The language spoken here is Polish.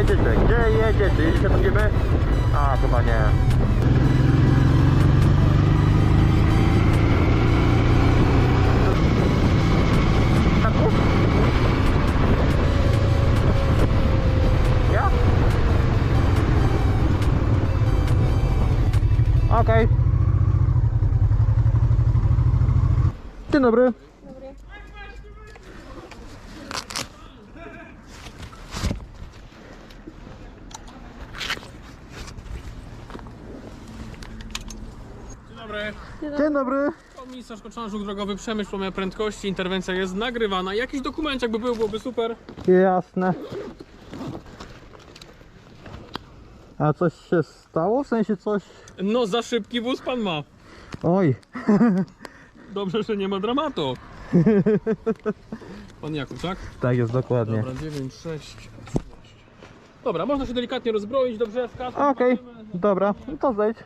jedzie, czy jedzie będziemy? A, chyba nie. Ja? Okej. Dzień dobry. Dobry. Dzień dobry. Komisarz Koczan, Żuk Drogowy, Przemysł Pomia Prędkości, interwencja jest nagrywana. Jakiś dokument jakby był, byłoby super. Jasne. A coś się stało? W sensie coś... No za szybki wóz pan ma. Oj. Dobrze, że nie ma dramatu. Pan Jakub, tak? Tak jest dokładnie. Dobra, 9, 6, 13. Dobra, można się delikatnie rozbroić do drzewka. Okej, dobra, no to zejdź.